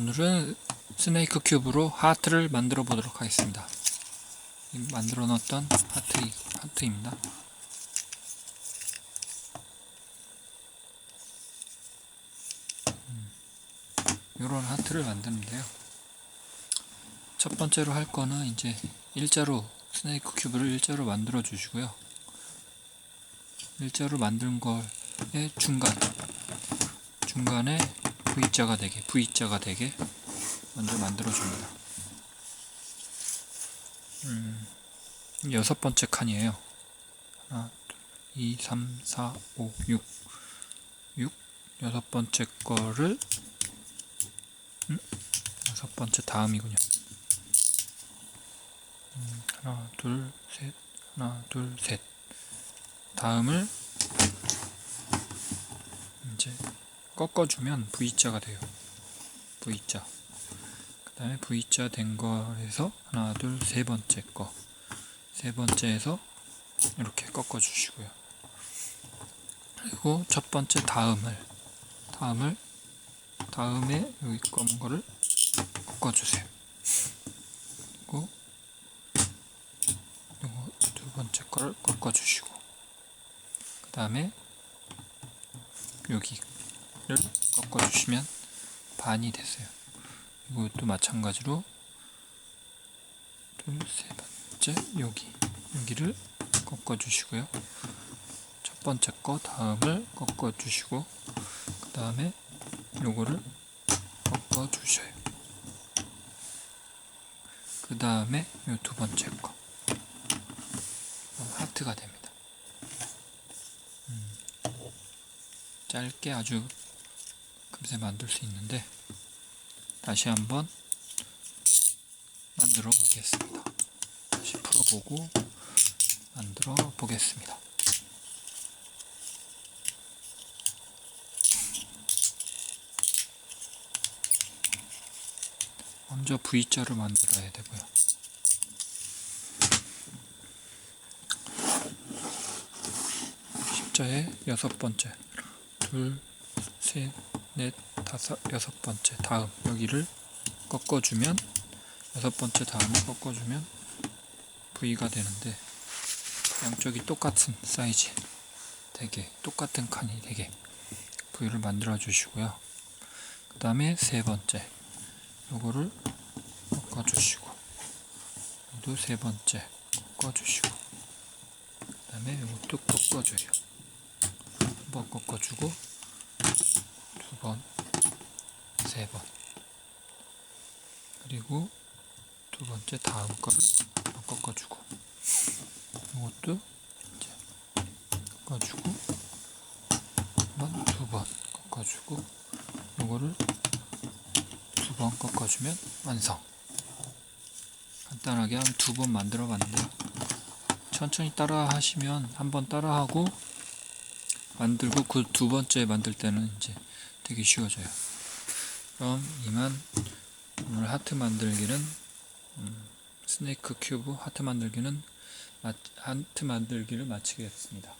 오늘은 스네이크 큐브로 하트를 만들어 보도록 하겠습니다. 이 만들어 놨던 하트, 하트입니다. 이런 하트를 만드는데요. 첫 번째로 할 거는 이제 일자로 스네이크 큐브를 일자로 만들어 주시고요. 일자로 만든 거의 중간 중간에 V자가 되게 V자가 되게 먼저 만들어 줍니다. 음, 여섯 번째 칸이에요. 하나, 둘, 2, 3, 4, 5, 6. 6. 여섯 번째 거를 음, 여섯 번째 다음이군요. 음, 하나, 둘, 셋. 하나, 둘, 셋. 다음을 이제 꺾어주면 V자가 돼요. V자. 그 다음에 V자 된 거에서 하나, 둘, 세 번째 거. 세 번째에서 이렇게 꺾어주시고요. 그리고 첫 번째 다음을, 다음을, 다음에 여기 검은 거를 꺾어주세요. 그리고 두 번째 거를 꺾어주시고, 그 다음에 여기 를 꺾어주시면 반이 됐어요. 이것도 마찬가지로 둘, 세 번째 여기 여기를 꺾어주시고요. 첫 번째 거 다음을 꺾어주시고 그 다음에 요거를 꺾어주셔요. 그 다음에 요 두 번째 거 하트가 됩니다. 음, 짧게 아주 금세 만들 수 있는데 다시 한번 만들어 보겠습니다. 다시 풀어보고 만들어 보겠습니다. 먼저 V자를 만들어야 되고요. 십자의 여섯 번째, 둘, 셋, 넷, 다섯, 여섯 번째 다음 여기를 꺾어주면 여섯 번째 다음을 꺾어주면 V가 되는데 양쪽이 똑같은 사이즈 되게 똑같은 칸이 되게 V를 만들어 주시고요. 그 다음에 세 번째 요거를 꺾어 주시고 여기도 세 번째 꺾어 주시고 그 다음에 요것도 꺾어 줘요. 한번 꺾어 주고 두 번, 세 번. 그리고 두 번째 다음 거를 꺾어주고, 이것도 이제 꺾어주고, 한번 두 번 꺾어주고, 이거를 두 번 꺾어주면 완성. 간단하게 한 두 번 만들어 봤는데요. 천천히 따라 하시면 한 번 따라 하고 만들고 그 두 번째 만들 때는 이제 되게 쉬워져요. 그럼 이만 오늘 하트 만들기는 음, 스네이크 큐브 하트 만들기는 마, 하트 만들기를 마치겠습니다.